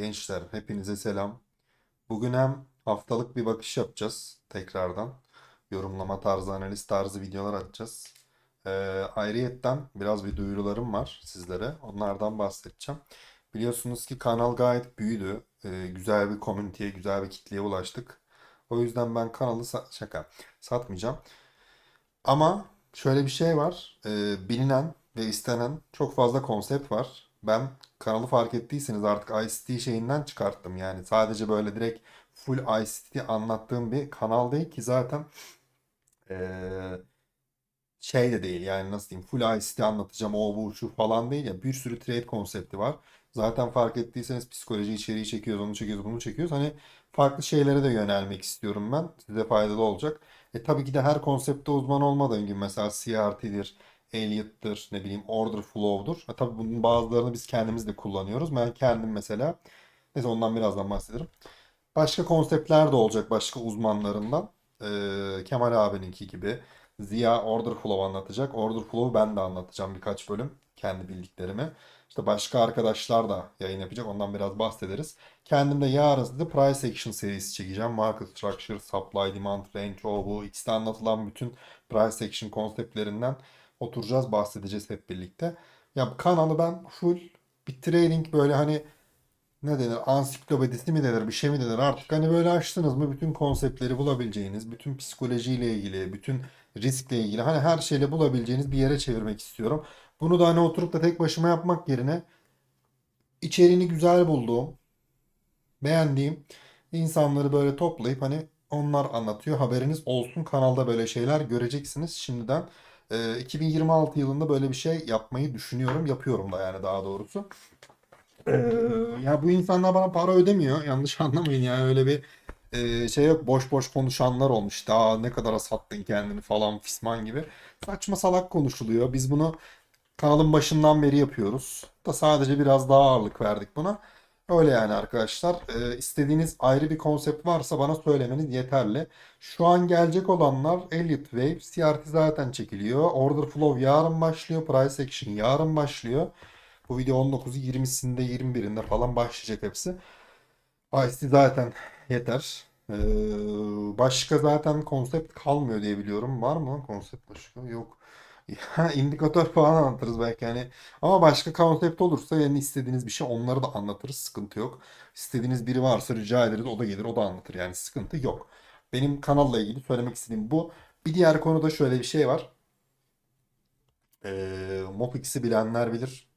Gençler, hepinize selam. Bugün hem haftalık bir bakış yapacağız tekrardan. Yorumlama tarzı, analiz tarzı videolar atacağız. Ee, ayrıyetten biraz bir duyurularım var sizlere. Onlardan bahsedeceğim. Biliyorsunuz ki kanal gayet büyüdü. Ee, güzel bir komüniteye, güzel bir kitleye ulaştık. O yüzden ben kanalı sa- şaka satmayacağım. Ama şöyle bir şey var. Ee, bilinen ve istenen çok fazla konsept var. Ben kanalı fark ettiyseniz artık ICT şeyinden çıkarttım. Yani sadece böyle direkt full ICT anlattığım bir kanal değil ki zaten ee, şey de değil yani nasıl diyeyim full ICT anlatacağım o bu şu falan değil ya bir sürü trade konsepti var. Zaten fark ettiyseniz psikoloji içeriği çekiyoruz, onu çekiyoruz, bunu çekiyoruz. Hani farklı şeylere de yönelmek istiyorum ben. Size faydalı olacak. E tabii ki de her konsepte uzman olmadığım gibi mesela CRT'dir, Elliot'tır, ne bileyim Order Flow'dur. E tabii bunun bazılarını biz kendimiz de kullanıyoruz. Ben kendim mesela neyse ondan birazdan bahsederim. Başka konseptler de olacak başka uzmanlarından. Ee, Kemal abininki gibi. Ziya Order Flow anlatacak. Order Flow'u ben de anlatacağım birkaç bölüm. Kendi bildiklerimi. İşte başka arkadaşlar da yayın yapacak. Ondan biraz bahsederiz. Kendim de yarın size Price Action serisi çekeceğim. Market Structure, Supply, Demand, Range, o bu. X'te anlatılan bütün Price Action konseptlerinden oturacağız, bahsedeceğiz hep birlikte. Ya kanalı ben full bir trading böyle hani ne denir ansiklopedisi mi denir bir şey mi denir artık hani böyle açtınız mı bütün konseptleri bulabileceğiniz bütün psikolojiyle ilgili bütün riskle ilgili hani her şeyle bulabileceğiniz bir yere çevirmek istiyorum. Bunu da hani oturup da tek başıma yapmak yerine içeriğini güzel bulduğum beğendiğim insanları böyle toplayıp hani onlar anlatıyor haberiniz olsun kanalda böyle şeyler göreceksiniz şimdiden. Ee, 2026 yılında böyle bir şey yapmayı düşünüyorum yapıyorum da yani daha doğrusu. Ee, ya bu insanlar bana para ödemiyor. Yanlış anlamayın yani öyle bir e, şey yok. Boş boş konuşanlar olmuş. Daha ne kadara sattın kendini falan fisman gibi. Saçma salak konuşuluyor. Biz bunu kanalın başından beri yapıyoruz. Da sadece biraz daha ağırlık verdik buna. Öyle yani arkadaşlar. Ee, istediğiniz ayrı bir konsept varsa bana söylemeniz yeterli. Şu an gelecek olanlar Elliott Wave, CRT zaten çekiliyor. Order Flow yarın başlıyor. Price Action yarın başlıyor. Bu video 19'u 20'sinde 21'inde falan başlayacak hepsi. ICT zaten yeter. Ee, başka zaten konsept kalmıyor diye biliyorum. Var mı konsept başka? Yok. İndikatör falan anlatırız belki hani. Ama başka konsept olursa yani istediğiniz bir şey onları da anlatırız. Sıkıntı yok. İstediğiniz biri varsa rica ederiz. O da gelir o da anlatır. Yani sıkıntı yok. Benim kanalla ilgili söylemek istediğim bu. Bir diğer konuda şöyle bir şey var. Ee, Mopix'i bilenler bilir.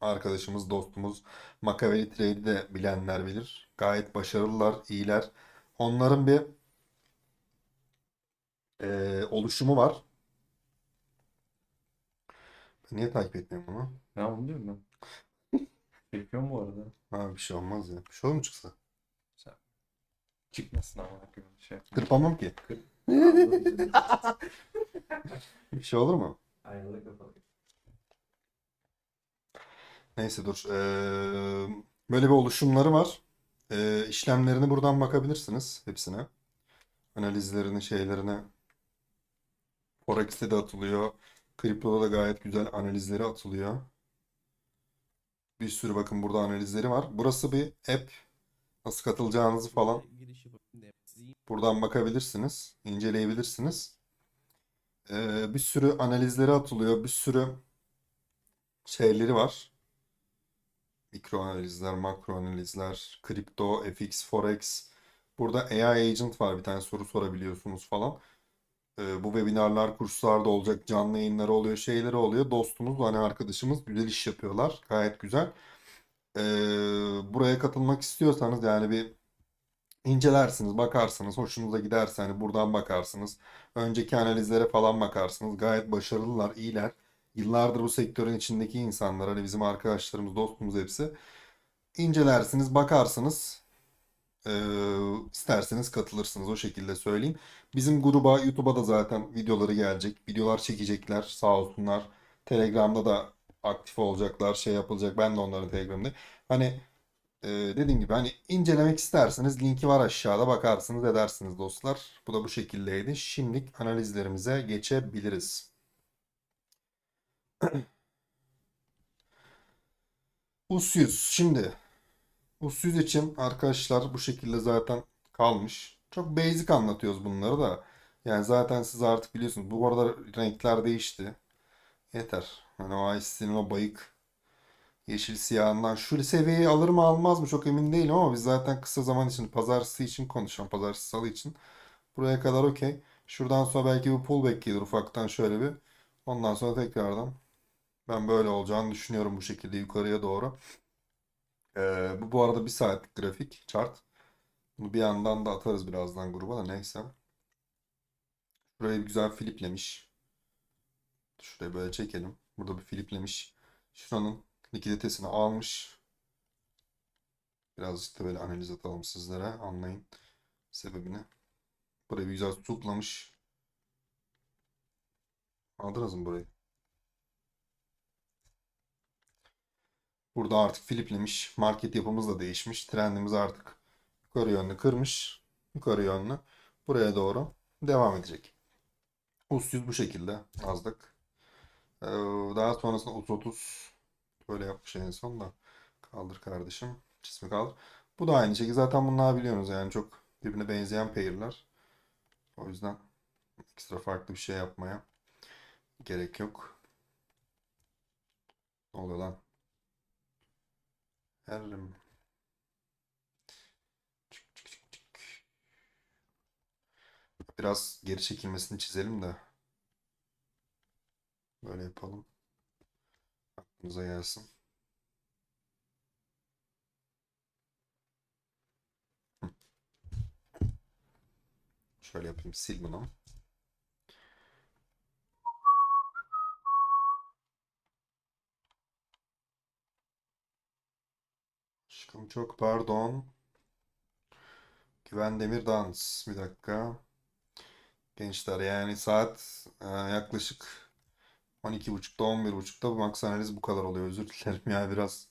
Arkadaşımız, dostumuz Makaveli Trade'i de bilenler bilir. Gayet başarılılar, iyiler. Onların bir e, oluşumu var. Ben niye takip etmiyorum bunu? Ya onu diyorum ben. Çekiyorum bu arada. Ha bir şey olmaz ya. Bir şey olur mu çıksa? Çıkmasın ama şey. Kırpamam ki. Kır. Bir şey olur mu? Ayrılık yapalım. Neyse dur. Ee, böyle bir oluşumları var. Ee, işlemlerini buradan bakabilirsiniz hepsine. Analizlerini, şeylerine. Forex'te de atılıyor. Kriptoda da gayet güzel analizleri atılıyor. Bir sürü bakın burada analizleri var. Burası bir app. Nasıl katılacağınızı falan buradan bakabilirsiniz. inceleyebilirsiniz. Ee, bir sürü analizleri atılıyor. Bir sürü şeyleri var. Mikro analizler, makro analizler, kripto, FX, forex. Burada AI agent var. Bir tane soru sorabiliyorsunuz falan. Ee, bu webinarlar, kurslar da olacak. Canlı yayınları oluyor, şeyleri oluyor. Dostumuz, hani arkadaşımız güzel iş yapıyorlar. Gayet güzel. Ee, buraya katılmak istiyorsanız yani bir incelersiniz, bakarsınız. Hoşunuza giderse hani buradan bakarsınız. Önceki analizlere falan bakarsınız. Gayet başarılılar, iyiler. Yıllardır bu sektörün içindeki insanlar, hani bizim arkadaşlarımız, dostumuz hepsi. İncelersiniz, bakarsınız. Ee, isterseniz katılırsınız o şekilde söyleyeyim. Bizim gruba, YouTube'a da zaten videoları gelecek. Videolar çekecekler sağ olsunlar. Telegram'da da aktif olacaklar, şey yapılacak. Ben de onların Telegram'da. Hani e, dediğim gibi hani incelemek isterseniz linki var aşağıda bakarsınız edersiniz dostlar. Bu da bu şekildeydi. Şimdilik analizlerimize geçebiliriz. Usyus. Şimdi Usyüz için arkadaşlar bu şekilde zaten kalmış. Çok basic anlatıyoruz bunları da. Yani zaten siz artık biliyorsunuz. Bu arada renkler değişti. Yeter. Hani o Ice-T'nin o bayık yeşil siyahından şu seviyeyi alır mı almaz mı çok emin değilim ama biz zaten kısa zaman için pazartesi için konuşalım. Pazartesi salı için. Buraya kadar okey. Şuradan sonra belki bir pullback gelir ufaktan şöyle bir. Ondan sonra tekrardan ben böyle olacağını düşünüyorum bu şekilde yukarıya doğru. Ee, bu bu arada bir saatlik grafik chart. Bunu bir yandan da atarız birazdan gruba da neyse. Burayı bir güzel filiplemiş. Şuraya böyle çekelim. Burada bir filiplemiş. Şuranın likiditesini almış. Birazcık da böyle analiz atalım sizlere. Anlayın sebebini. Burayı bir güzel tutuklamış. Aldınız mı burayı? Burada artık filiplemiş. Market yapımız da değişmiş. Trendimiz artık yukarı yönlü kırmış. Yukarı yönlü. Buraya doğru devam edecek. US 100 bu şekilde. Azlık. Ee, daha sonrasında US 30 böyle yapmış en son da. Kaldır kardeşim. Cismi kaldır. Bu da aynı şekilde. Zaten bunlar biliyorsunuz yani çok birbirine benzeyen pair'ler. O yüzden ekstra farklı bir şey yapmaya gerek yok. Ne oluyor lan? Çık. Biraz geri çekilmesini çizelim de. Böyle yapalım. Aklınıza gelsin. Şöyle yapayım. Sil bunu. Aşkım çok pardon. Güven Demir Dans. Bir dakika. Gençler yani saat e, yaklaşık 12.30'da 11.30'da bu max analiz bu kadar oluyor. Özür dilerim ya biraz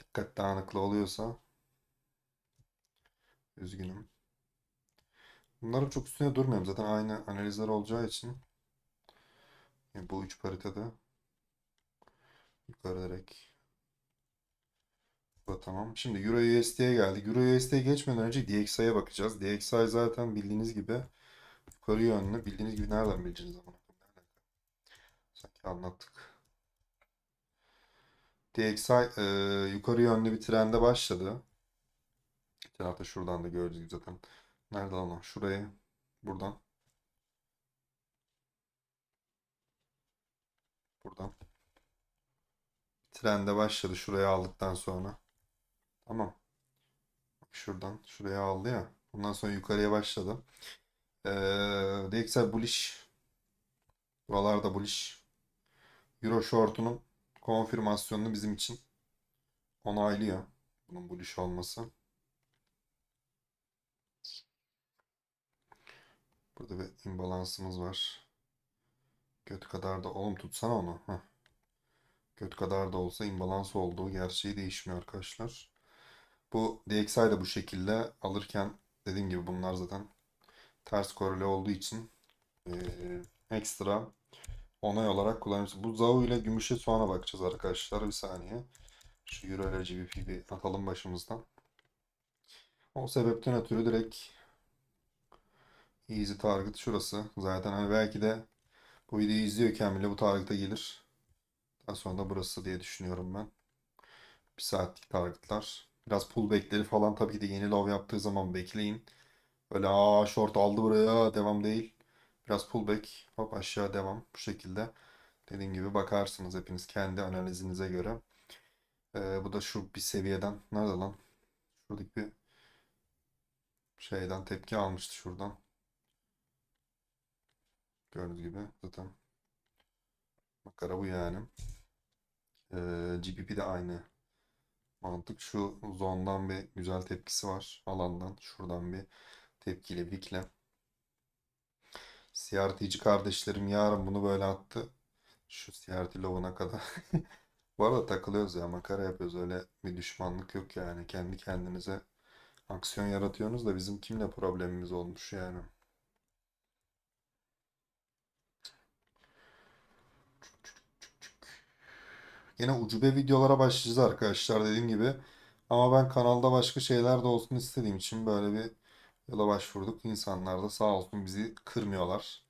dikkat dağınıklığı oluyorsa. Üzgünüm. Bunların çok üstüne durmuyorum. Zaten aynı analizler olacağı için. Yani bu üç paritada yukarı direkt. Da tamam. Şimdi Euro USD'ye geldik. Euro USD'ye geçmeden önce DXY'ye bakacağız. DXY zaten bildiğiniz gibi yukarı yönlü. Bildiğiniz gibi nereden bileceğiniz ama. Sanki anlattık. DXY e, yukarı yönlü bir trende başladı. Geçen hafta şuradan da gördük zaten. Nerede lan o? Şuraya. Buradan. Buradan. Trende başladı şuraya aldıktan sonra. Tamam. Şuradan şuraya aldı ya. Ondan sonra yukarıya başladı. Ee, DXY bullish. Buralarda bullish. Euro short'unun konfirmasyonunu bizim için onaylıyor. Bunun bullish olması. Burada bir imbalansımız var. Göt kadar da oğlum tutsana onu. Heh. Göt kadar da olsa imbalans olduğu gerçeği değişmiyor arkadaşlar. Bu DXY de bu şekilde alırken dediğim gibi bunlar zaten ters korele olduğu için eee, ekstra onay olarak kullanıyoruz. Bu ZAO ile gümüşe sonra bakacağız arkadaşlar. Bir saniye. Şu Euro ile GBP bir atalım başımızdan. O sebepten ötürü direkt easy target şurası. Zaten hani belki de bu videoyu izliyorken bile bu target'a gelir. Daha sonra da burası diye düşünüyorum ben. Bir saatlik targetlar. Biraz pullback'leri falan tabii ki de yeni low yaptığı zaman bekleyin. Öyle aa short aldı buraya devam değil. Biraz pullback hop aşağı devam bu şekilde. Dediğim gibi bakarsınız hepiniz kendi analizinize göre. Ee, bu da şu bir seviyeden. Nerede lan? Şuradaki bir şeyden tepki almıştı şuradan. Gördüğünüz gibi zaten makara bu yani. Ee, GBP de aynı mantık. Şu zondan bir güzel tepkisi var. Alandan şuradan bir tepkiyle Wick'le. CRT'ci kardeşlerim yarın bunu böyle attı. Şu CRT low'una kadar. Bu arada takılıyoruz ya makara yapıyoruz. Öyle bir düşmanlık yok yani. Kendi kendinize aksiyon yaratıyorsunuz da bizim kimle problemimiz olmuş yani. Yine ucube videolara başlayacağız arkadaşlar dediğim gibi. Ama ben kanalda başka şeyler de olsun istediğim için böyle bir yola başvurduk. İnsanlar da sağ olsun bizi kırmıyorlar.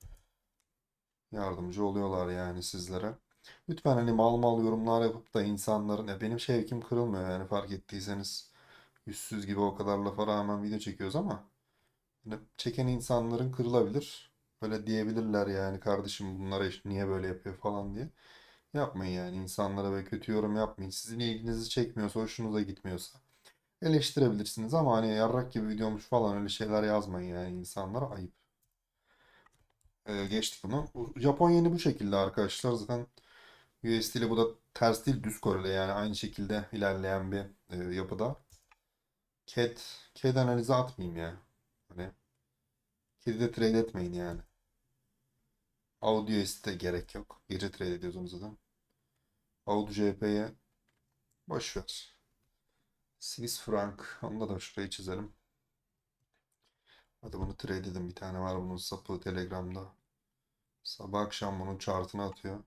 Yardımcı oluyorlar yani sizlere. Lütfen hani mal mal yorumlar yapıp da insanların ya benim şevkim kırılmıyor yani fark ettiyseniz yüzsüz gibi o kadar lafa rağmen video çekiyoruz ama hani çeken insanların kırılabilir. Öyle diyebilirler yani kardeşim bunlara niye böyle yapıyor falan diye. Yapmayın yani insanlara böyle kötü yorum yapmayın. Sizin ilginizi çekmiyorsa, hoşunuza gitmiyorsa eleştirebilirsiniz ama hani yarrak gibi videomuş falan öyle şeyler yazmayın yani insanlara ayıp. Ee, geçtik bunu. Bu- Japon yeni bu şekilde arkadaşlar. Zaten USD ile bu da ters değil düz koreli yani aynı şekilde ilerleyen bir e, yapıda. CAD, CAD analizi atmayayım ya. Hani CAD'de trade etmeyin yani. Audio USD'de gerek yok. Gece trade ediyoruz onu zaten. Audio JP'ye boş ver. Swiss franc. Onu da şuraya çizelim. Hadi bunu trade edin. Bir tane var bunun sapı Telegram'da. Sabah akşam bunun chartını atıyor.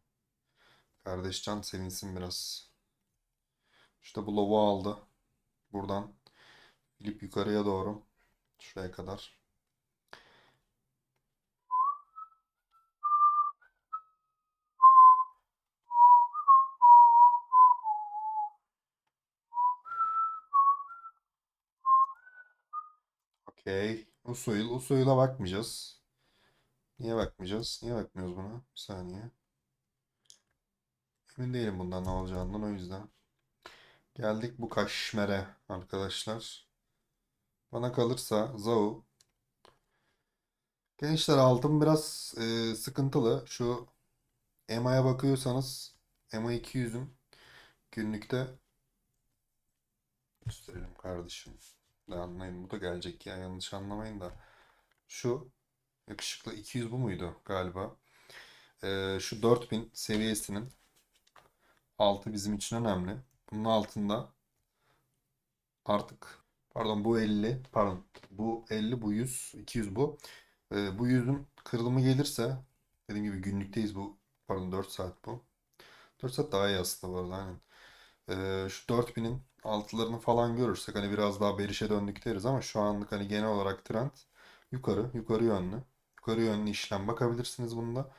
Kardeş can sevinsin biraz. İşte bu lovu aldı. Buradan Filip yukarıya doğru. Şuraya kadar. Okey. Usuil. Usuil'e bakmayacağız. Niye bakmayacağız? Niye bakmıyoruz buna? Bir saniye. Emin değilim bundan ne olacağından o yüzden. Geldik bu kaşmere arkadaşlar. Bana kalırsa Zau. Gençler altın biraz e, sıkıntılı. Şu EMA'ya bakıyorsanız EMA 200'ün günlükte gösterelim kardeşim. Anlayın bu da gelecek ya yanlış anlamayın da. Şu yakışıklı 200 bu muydu galiba? E, şu 4000 seviyesinin altı bizim için önemli. Bunun altında artık pardon bu 50 pardon bu 50 bu 100 200 bu. Ee, bu 100'ün kırılımı gelirse dediğim gibi günlükteyiz bu pardon 4 saat bu. 4 saat daha iyi aslında bu arada aynen. Ee, şu 4000'in altılarını falan görürsek hani biraz daha berişe döndük deriz ama şu anlık hani genel olarak trend yukarı yukarı yönlü. Yukarı yönlü işlem bakabilirsiniz bunda.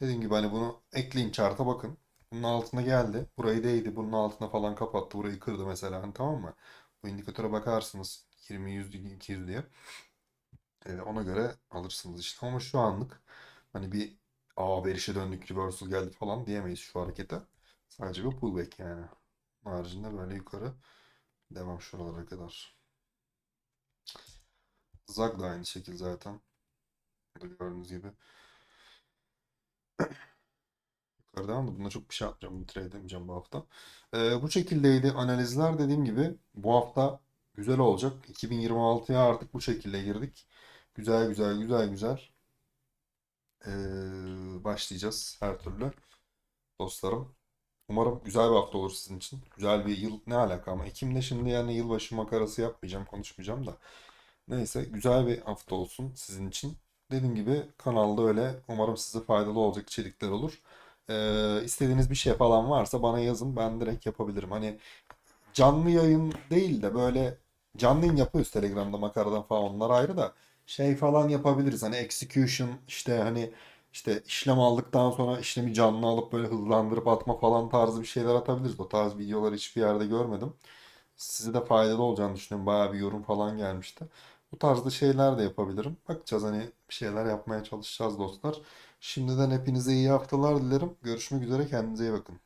Dediğim gibi hani bunu ekleyin chart'a bakın. Bunun altına geldi. Burayı değdi. Bunun altına falan kapattı. Burayı kırdı mesela. Hani tamam mı? Bu indikatöre bakarsınız. 20, 100, 200 diye. Ee, ona göre alırsınız işte. Ama şu anlık hani bir aa verişe döndük reversal geldi falan diyemeyiz şu harekete. Sadece bir pullback yani. Haricinde böyle yukarı devam şuralara kadar. Zag da aynı şekil zaten. Gördüğünüz gibi. Yukarı devam da çok bir şey yapmayacağım. Bir trade edemeyeceğim bu hafta. Ee, bu şekildeydi analizler dediğim gibi. Bu hafta güzel olacak. 2026'ya artık bu şekilde girdik. Güzel güzel güzel güzel. Ee, başlayacağız her türlü dostlarım. Umarım güzel bir hafta olur sizin için. Güzel bir yıl ne alaka ama Ekim'de şimdi yani yılbaşı makarası yapmayacağım, konuşmayacağım da. Neyse güzel bir hafta olsun sizin için. Dediğim gibi kanalda öyle umarım size faydalı olacak içerikler olur. Ee, istediğiniz bir şey falan varsa bana yazın ben direkt yapabilirim. Hani canlı yayın değil de böyle canlı yayın yapıyoruz Telegram'da makaradan falan onlar ayrı da şey falan yapabiliriz. Hani execution işte hani işte işlem aldıktan sonra işlemi canlı alıp böyle hızlandırıp atma falan tarzı bir şeyler atabiliriz. O tarz videoları hiçbir yerde görmedim. Size de faydalı olacağını düşünüyorum. Bayağı bir yorum falan gelmişti. Bu tarzda şeyler de yapabilirim. Bakacağız hani bir şeyler yapmaya çalışacağız dostlar. Şimdiden hepinize iyi haftalar dilerim. Görüşmek üzere kendinize iyi bakın.